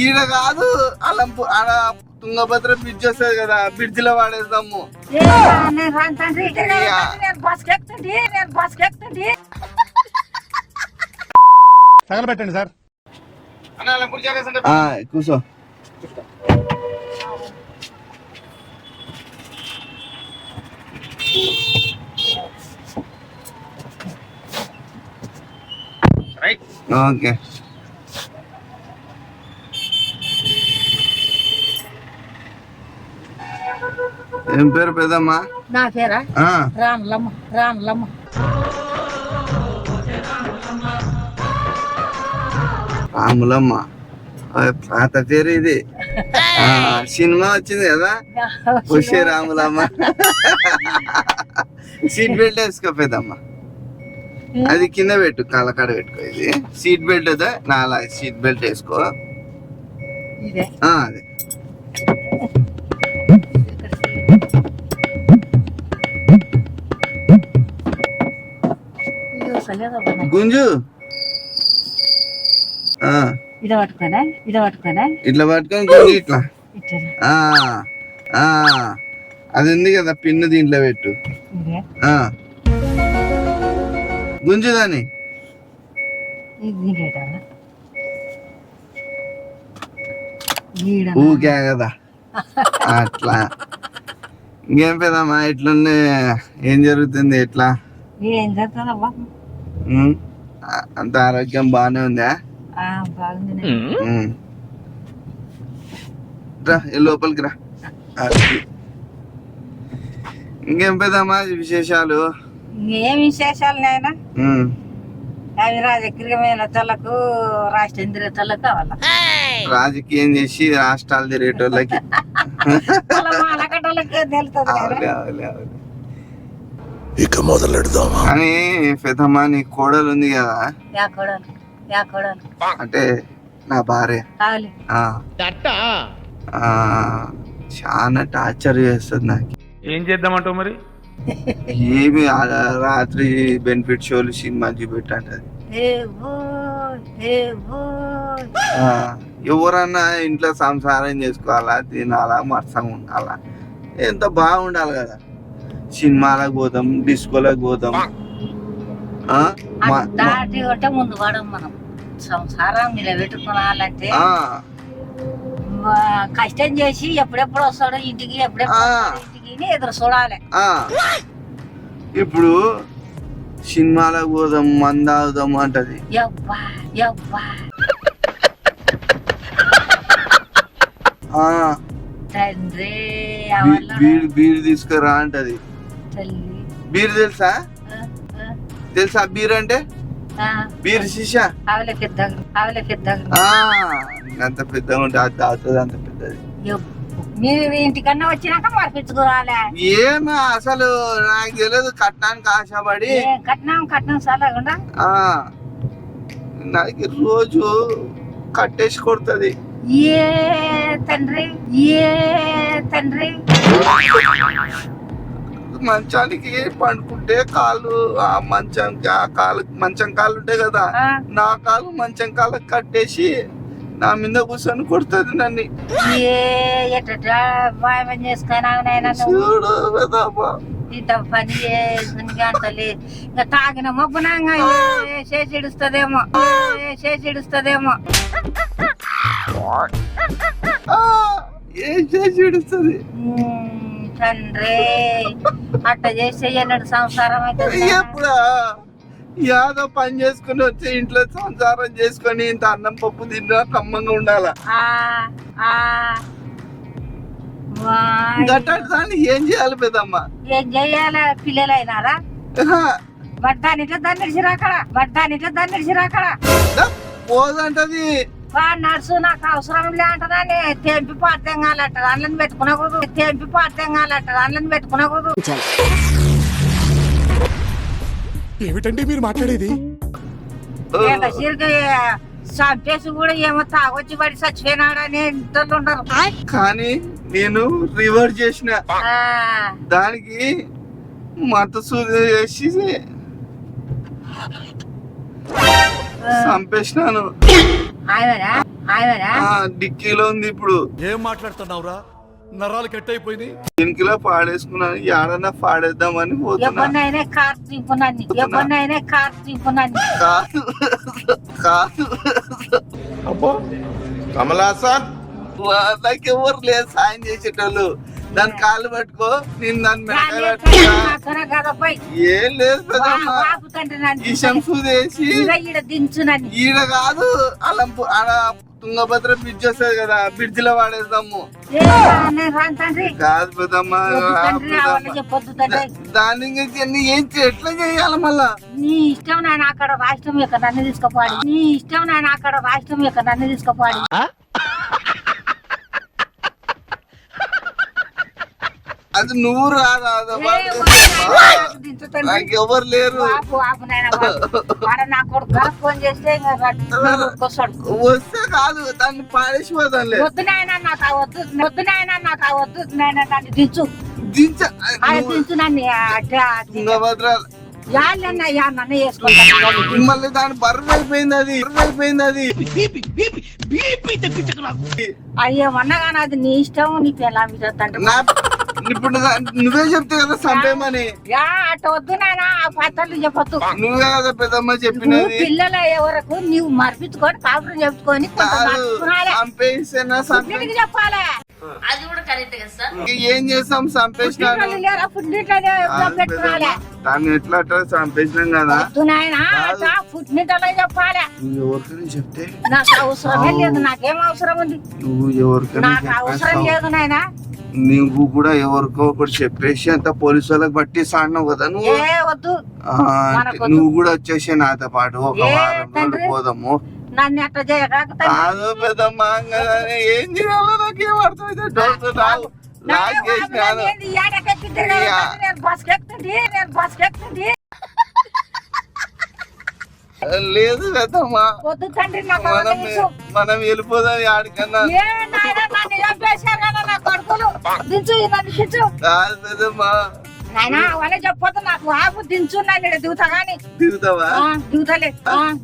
ఈడ కాదు అలంపు ఆడ తుంగభద్ర బ్రిడ్జ్ వస్తుంది కదా బ్రిడ్జ్లో వాడేద్దాము. ఏ, నేను రాను తండ్రి యా. నేను బస్కి ఎక్కుతండి నేను బస్కి ఎక్కుతండి తగలబెట్టండి సార్ ఆ, కూర్చో ఓకే ఏం పేరు పెద్దమ్మా? నా పేరా? ఆ, రాములమ్మ. రాములమ్మ పాత పేరు ఇది. ఆ, సినిమా వచ్చింది కదా? వచ్చే రాములమ్మ. సీట్ బెల్ట్ వేసుకో పెద్దమ్మ. అది కింద పెట్టు కాలకాడ పెట్టుకో ఇది. సీట్ బెల్ట్ అదా నాలా సీట్ బెల్ట్ వేసుకో. అదే. గుంజు. పట్టుకోనా? పట్టుకోనా? ఇట్లా పట్టుకొని గుంజు ఇట్లా. ఇట్లా ఆ, ఆ, అది ఉంది కదా పిన్ను దీంట్లో పెట్టు. గుంజు ఈడ ఊకే కదా. అట్లా. ఇంకేం పెదమ్మా ఇట్లుండే ఏం జరుగుతుంది ఎట్లా ఏం ఆ, అంత ఆరోగ్యం బాగానే ఉందా. రా ఈ లోపలికి రా. ఇంకేం పెదమ్మా విశేషాలు? ఏం విశేషాలు నాయన. అవి రాజకీయమైన తలకు రాష్ట్రేంద్రియ తలకు కావాలా? రాజకీయం చేసి రాష్ట్రాలు తిరిగేటోళ్ళకి. తెలుస్తుంది. ఇక మొదలెడదామా? కానీ పెద్దమ్మ నీ కోడలు ఉంది కదా. యా కొడలు యా కొడలు. అంటే నా భార్య. కావాలి. ఆ. ఆ, చాలా టార్చర్ చేస్తుంది నాకు. ఏం చేద్దామంటావు మరి? ఏమి ఆ రాత్రి బెనిఫిట్ షోలు సినిమా ఏ ఏ. ఆ, ఎవరన్నా ఇంట్లో సంసారం చేసుకోవాలా తినాలా మరసంగా ఉండాలా? ఎంత బాగుండాలి కదా. సినిమాలకు పోతాం డిస్కోలకు పోతాం ముందు పడం మనం. సంసారం నిలబెట్టుకోవాలంటే ఆ, మా కష్టం చేసి ఎప్పుడెప్పుడు వస్తాడో ఇంటికి ఎప్పుడెప్పుడు ఇంటికి ఎదురు చూడాలి. ఆ. ఇప్పుడు సినిమాలకు పోదాం మందావుదాం అంటది. యవ్వా యవ్వా. ఆ, తండ్రి బీడు బీడు తీసుకురా అంటది. బీర్ తెలుసా? తెలుసా బీర్ అంటే. బీర్ శిషా అంత పెద్దగా ఉంటే అది తాగుతుంది అంత పెద్దది. ఇంటికన్నా వచ్చినాక మార్పించుకోరాలే ఏమి అసలు నాకు తెలియదు కట్నానికి ఆశపడి. ఏ కట్నం కట్నం సలగుండా ఆ. నాకు రోజు కట్టేసి కొడుతుంది. ఏ తండ్రి ఏ తండ్రి? మంచానికి పండుకుంటే కాళ్ళు ఆ మంచం ఆ కాలు మంచం కాళ్ళు ఉంటాయి కదా నా కాలు మంచం కాళ్ళకి కట్టేసి నా మీద కూర్చొని కొడుతుంది నన్ను. చూడు పెద్దమ్మ. ఇంత పని చేసుకుని ఇంకా తాగిన మబ్బునంగా చేసి ఇడుస్తుందేమో చేసి ఇడుస్తుందేమో. ఆ, ఏం చేసి తండ్రి అట్ట ఎన్నడు సంసారం ఎప్పుడా? యాదో పని చేసుకుని వచ్చి ఇంట్లో సంసారం చేసుకొని ఇంత అన్నం పప్పు తిన్నా కమ్మంగా ఉండాలా? దాన్ని ఏం చేయాలి పెద్దమ్మ? ఏం చెయ్యాలి పిల్లలు అయినారా ఆహా, బడ్డానిట్లో దాన్ని ఇడిచిరాకడ బడ్డానిట్లో దాన్ని దా, పోదంటది. నడుసు నాకు అవసరం లే అంటదాన్ని. తెంపి పార్థం కాలంటారు అందులో పెట్టుకునకూడదు తెంపి పార్థం కాలంటారు అందులో పెట్టుకునకూడదు ఏమిటండి మీరు మాట్లాడేది? చంపేసి కూడా ఏమో తాగొచ్చి పడి చచ్చిపోయినాడని ఇంట్లో ఉండరు కానీ నేను రివర్స్ చేసిన. దానికి మత వేసి చంపేసినాను డిక్కీలో ఉంది ఇప్పుడు. ఏం మాట్లాడుతున్నావురా? నరాలు కట్ అయిపోయింది దీనికిలో పాడేసుకున్నాను ఏడన్నా పాడేద్దామని పోతున్నా. ఎవరినైనా కార్ తింపున్నాను ఎవరినైనా కార్ తింపున్నాను కాదు కాదు కమలాసన్ నాకు ఎవరు లేదు సాయం చేసేటోళ్ళు. దాని కాళ్ళు పట్టుకో నేను దాని ఏం లేదు ఈ శంసు చేసి ఈడ కాదు అలా ఆడ తుంగభద్ర బ్రిడ్జ్ వస్తుంది కదా బ్రిడ్జ్లో వాడేద్దాము. కాదు పెద్దమ్మ వద్దు రా తండ్రి పెద్దమ్మ. అవన్నీ చెప్పొద్దు తండ్రి. దాన్ని ఇంకా నీ ఏం ఎట్లా చేయాలి మళ్ళా? నీ ఇష్టం నాయన అక్కడ రాష్ట్రం యొక్క నన్ను తీసుకుపోవాలి. నీ ఇష్టం నాయన అక్కడ రాష్ట్రం యొక్క నన్ను తీసుకుపోవాలి. అది నువ్వు రాదా. నాకు ఎవరు లేరు. వస్తే కాదు దాన్ని పాడేసి పోతానులే వద్దు నాయన నాకు ఆ వద్దు. వద్దు నాయన నాకు ఆ వద్దు. నాయన నన్ను దించు. దించ. ఆయన దించు నన్ను. తుంగభద్ర యాళ్ళన్న యా నన్ను వేసుకుంటాను. మళ్ళీ దాని బరువు అయిపోయింది అది. అయిపోయింది అది. అయ్యో అన్నగాని అది నీ ఇష్టం. నీ పిల్ల తండ్రి నా ఇప్పుడు నువ్వే చెప్తే కదా సంపేమని యా అటు వద్దు నాయన ఆ పద్ధతులు చెప్పొద్దు. నువ్వే కదా పెద్దమ్మ చెప్పినది. పిల్లల ఎవరకు నీవు మర్పించుకొని కాపురం చెప్పుకొని పుట్టింటికి చెప్పాలి. అది కూడా కరెక్ట్ కదా సార్. ఏం చేస్తాం? పెద్దమ్మ. దాన్ని ఎట్లా అట్లా చంపేసినాం కదా. పుట్టింటిలో చెప్పాలి. నువ్వు ఎవరికైనా చెప్తే. నాకు అవసరమే లేదు నాకేం అవసరం ఉంది? నువ్వు ఎవరికైనా నాకు అవసరం లేదు నాయన. నువ్వు కూడా ఎవరికో ఒకటి చెప్పేసి అంత పోలీసు వాళ్ళకి బట్టి సాడినావు కదా నువ్వు? ఏ వద్దు. నువ్వు కూడా వచ్చేసి నాతో పాటు ఒక ఏ వారం రోజులు తండ్రి? పోదాము. నన్ను ఎట్లా చేయక కాదు పెద్దమ్మ అంగ- ఏం చేయాలో నాకేం రావు లాక్ చేసినాను యా. ఎక్కుతుంది లేదు పెద్దమ్మ. వద్దు తండ్రి నాకు మనం అవన్నీ. మనం వెళ్ళిపోదాం ఆడికన్నా ఏ నాయనా నన్ను చంపేశారు కదా నా కొడుకులు దించు నన్ను దించు. నాయనా అవన్నీ చెప్పొద్దు నాకు. ఆపు దించు నన్ను ఈడ దిగుతా గాని తిరుగుతావా ఆ, దిగుతలే.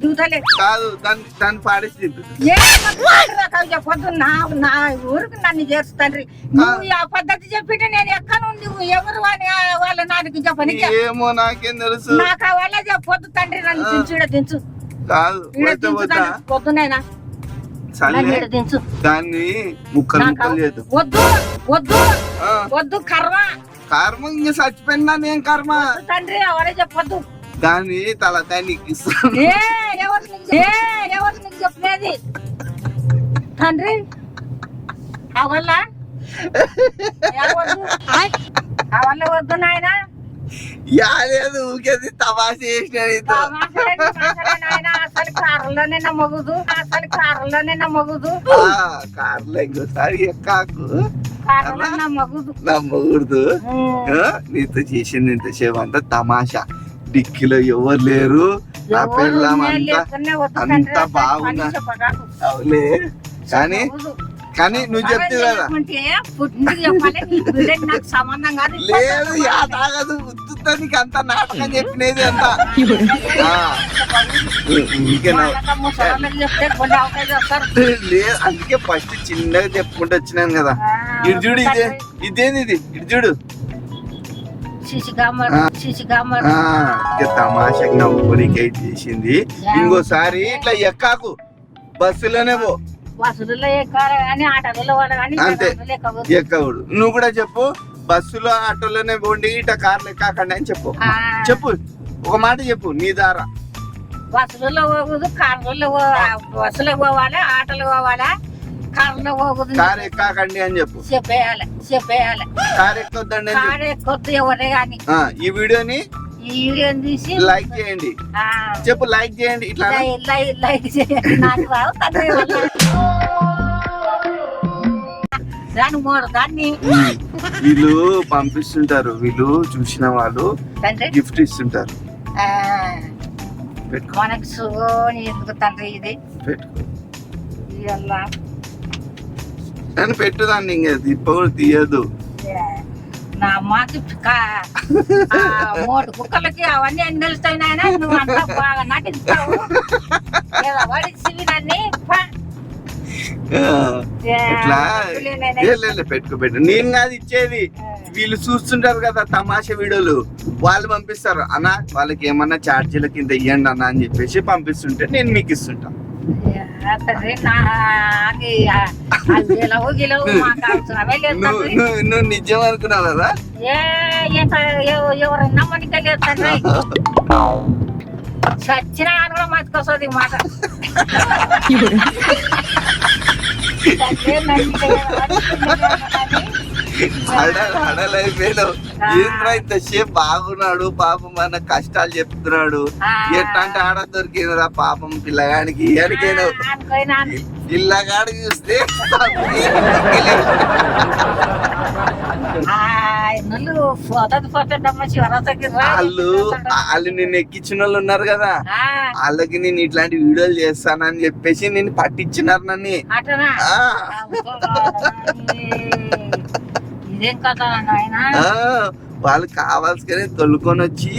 దిగుతలే. కాదు దాన్ని దాన్ని పాడేసి నాకు రకాలు చెప్పొద్దు. నా నా ఊరికి నన్ను చేరుస్తాండ్రి నువ్వు ఆ పద్ధతి చెప్పితే నేను ఎక్కను నువ్వు ఎవరు అని వాళ్ళ నాన్నకి చెప్పనికి ఏమో నాకేం తెలుసు. నాకు వాళ్ళ చెప్పొద్దు తండ్రి. నన్ను దించు ఈడ దించు. కాదు ఈడ దాన్ని ముక్కలు ముక్కలు చేద్దాం. వద్దు వద్దు వద్దు కర్మ. కర్మ ఇంక చచ్చిపోయినా నేను కర్మ. తండ్రి ఎవరే చెప్పొద్దు. దాన్ని తల దానికి ఏ ఏ చెప్పలేదు తండ్రి అవల్ల? అవల్ల వద్దు నాయన. యాలేదు ఊకేది తమాష చేసిన నీతో. అసలు కారులోనే నమ్మగుదు అసలు కారులోనే నమ్మగుదు కార్లో ఇంకోసారి ఎక్కాకు నమ్మకూడదు నీతో చేసింది ఇంతసేపు అంతా తమాషా డిక్కీలో ఎవరు లేరు నా పిల్లం అంతా అంతా బాగున్నా అవులే కానీ కానీ నువ్వు చెప్తే కదా. పుట్టింటికి చెప్పాలి నీ బిడ్డకి నాకు సంబంధం కాదు లేదు యా తాగదు. ఉత్తుతా నీకు అంత నాటకం చెప్పినది అంత ఊరికే లేదు అందుకే ఫస్ట్ చిన్నగా చెప్పుకుంటూ వచ్చినాను కదా. ఇటు చూడు ఇదే ఇదేంది ఇది? ఇటు చూడు. తమాషకి నవ్వుకోనికి చేసింది. ఇంకోసారి ఇట్లా ఎక్కాకు. బస్సులోనే పో. ఎక్కాలి కానీ ఆటోలలో వాళ్ళు కానీ అంతే. ఎక్కకూడదు. నువ్వు కూడా చెప్పు బస్సులో ఆటోలోనే పోండి ఇట కార్లు ఎక్కాకండి అని చెప్పు. ఆ, చెప్పు ఒక మాట చెప్పు నీ దారా బస్సులలో పోకూడదు కార్లలో పో- బస్సులో పోవాలి ఆటోలో పోవాలి కార్లో పోకూడదు. కార్ ఎక్కాకండి అని చెప్పు. చెప్పేయాలి చెప్పేయాలి. కార్ ఎక్కొద్దండి అని చెప్పు కారు ఎక్కొద్దు ఎవరే కానీ. ఆ, ఈ వీడియోని ఈ లైక్ చేయండి. ఆ, చెప్పు లైక్ చేయండి ఇట్లా లై- లై- లైక్ చేయండి. నాకు రావు. దాని మూడు దాన్ని. వీళ్ళు పంపిస్తుంటారు వీళ్ళు చూసిన వాళ్ళు గిఫ్ట్ ఇస్తుంటారు. మనకు సుగోని ఎందుకు తండ్రి ఇది? అని పెట్టుదాన్ని ఇంకా తిప్ప కూడా తీయదు నా మాకి కా- ఆ మూడు కుక్కలకి అవన్నీ అన్ని తెలుస్తాయి నాయన? నువ్వు అంతా బాగా నటిస్తావు. ఏదో వడిసివి నన్ను పా. ఆ, ఏ, ఇట్లా వద్దులే నాయనా. ఏ, లే, లే, పెట్టుకో పెట్టు నేను కాదు ఇచ్చేది. వీళ్ళు చూస్తుంటారు కదా తమాషా వీడియోలు. వాళ్ళు పంపిస్తారు. అన్న వాళ్ళకి ఏమన్నా ఛార్జీల కింద ఇవ్వండి అన్న అని చెప్పేసి పంపిస్తుంటే నేను మీకు ఇస్తుంటా. నువ్వు నిజం అనుకున్నావు కదా ఏ ఎంత చచ్చినా అని కూడా మతికొస్తుంది మాట. అయిపోయావు ఏంద్రా ఇంతసేపు బాగున్నాడు పాపం మన కష్టాలు చెప్తున్నాడు. ఎట్లాంటి ఆడ దొరికిందిరా పాపం పిల్లగానికి అనుకోయినా పిల్లగాడు చూస్తే వాళ్ళు వాళ్ళు నిన్ను ఎక్కించిన వాళ్ళు ఉన్నారు కదా. వాళ్ళకి నేను ఇట్లాంటి వీడియోలు చేస్తానని చెప్పేసి నేను పట్టించినారు నన్ను. వాళ్ళు కావాల్సుకొని తొలుకొని వచ్చి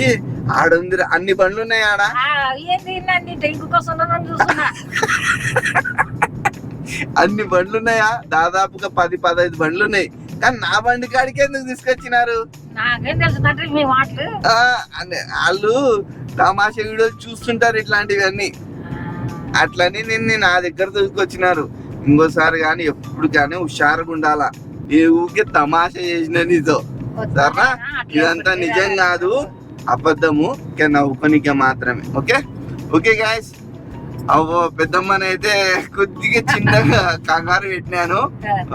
ఆడుంది అన్ని బండ్లు ఉన్నాయి ఆడ? అన్ని బండ్లు ఉన్నాయా? దాదాపుగా పది పదహైదు బండ్లు ఉన్నాయి. కానీ నా బండి కాడికి ఎందుకు తీసుకొచ్చినారు? నాకేం తెలుసు తండ్రి మీ మాటలు. ఆ, అనే- వాళ్ళు తమాషా వీడియోలు చూస్తుంటారు ఇట్లాంటివన్నీ. అట్లని నిన్ను నా దగ్గర తీసుకొచ్చినారు ఇంకోసారి కానీ ఎప్పుడు కానీ హుషారుగా ఉండాలా. ఏ ఊరికే తమాషా చేసిన నీతో. సరేనా? ఇదంతా నిజం కాదు. అబద్ధము ఇంకా నవ్వుకోనికే మాత్రమే. ఓకే? ఓకే గాయస్ అవ్వ పెద్దమ్మనైతే కొద్దిగా చిన్నగా కంగారు పెట్టినాను.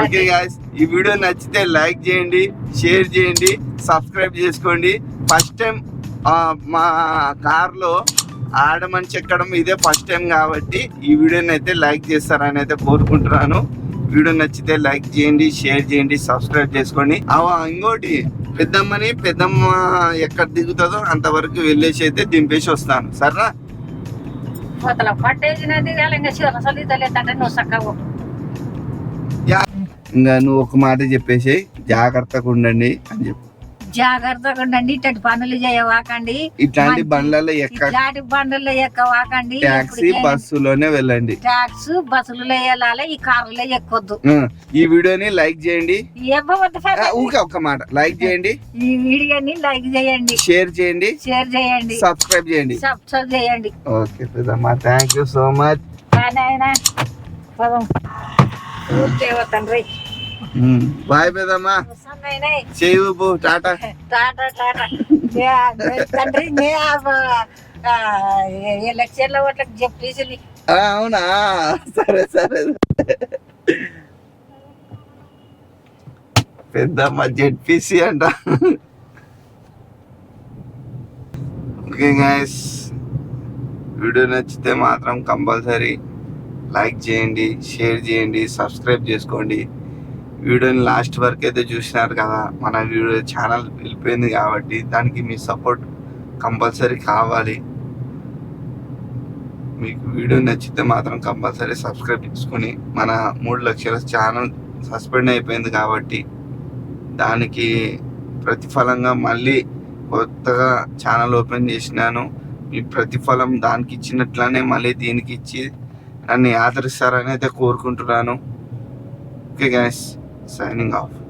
ఓకే గాయస్ ఈ వీడియో నచ్చితే లైక్ చేయండి షేర్ చేయండి సబ్స్క్రైబ్ చేసుకోండి. ఫస్ట్ టైం మా కార్లో ఆడమని చెక్కడం ఇదే ఫస్ట్ టైం కాబట్టి ఈ వీడియోని అయితే లైక్ చేస్తారని అయితే కోరుకుంటున్నాను. వీడియో నచ్చితే లైక్ చేయండి షేర్ చేయండి సబ్స్క్రైబ్ చేసుకోండి. అవ ఇంకోటి పెద్దమ్మని పెద్దమ్మ ఎక్కడ దిగుతుందో అంతవరకు వెళ్ళేసి అయితే దింపేసి వస్తాను. సరేనా? పోతల పట్టేసినది ఇంకా శివరసలు ఇతలే తండ్రి నువ్వు చక్కగా ఇంకా నువ్వు ఒక మాట చెప్పేసి జాగ్రత్తగా ఉండండి అని చెప్పు. జాగ్రత్తగా ఉండండి ఇట్లాంటి పనులు చేయవాకండి. ఇట్లాంటి బండ్లలో ఎక్క ఇట్లాంటి బండ్లలో ఎక్కవాకండి. ట్యాక్సీ బస్సులోనే వెళ్ళండి. ట్యాక్స్ బస్సులలో వెళ్ళాలి ఈ కారులో ఎక్కొద్దు. ఈ వీడియోని లైక్ చేయండి. ఊకే ఒక్క మాట లైక్ చేయండి. ఈ వీడియోని లైక్ చేయండి. షేర్ చేయండి. షేర్ చేయండి. సబ్స్క్రైబ్ చేయండి. సబ్స్క్రైబ్ చేయండి. ఓకే పెద్దమ్మా thank you so much bye పెద్దమ్మా. వస్తున్నాయినా చేయి ఊపు టాటా. టాటా టాటా. తండ్రి నే ఎలక్షన్ల ఓట్లకు చెప్పేసి అవునా? సరే సరే. పెద్దమ్మ జెడ్పీసీ అంట. ఓకే గైస్ వీడియో నచ్చితే మాత్రం కంపల్సరీ లైక్ చేయండి షేర్ చేయండి సబ్స్క్రైబ్ చేసుకోండి. వీడియోని లాస్ట్ వరకు అయితే చూసినారు కదా మన వీడియో ఛానల్ వెళ్ళిపోయింది కాబట్టి దానికి మీ సపోర్ట్ కంపల్సరీ కావాలి. మీకు వీడియో నచ్చితే మాత్రం కంపల్సరీ సబ్స్క్రైబ్ చేసుకుని మన మూడు లక్షల ఛానల్ సస్పెండ్ అయిపోయింది కాబట్టి దానికి ప్రతిఫలంగా మళ్ళీ కొత్తగా ఛానల్ ఓపెన్ చేసినాను. మీ ప్రతిఫలం దానికి ఇచ్చినట్లనే మళ్ళీ దీనికి ఇచ్చి నన్ను ఆదరిస్తారని అయితే కోరుకుంటున్నాను. Okay guys signing hmm. off.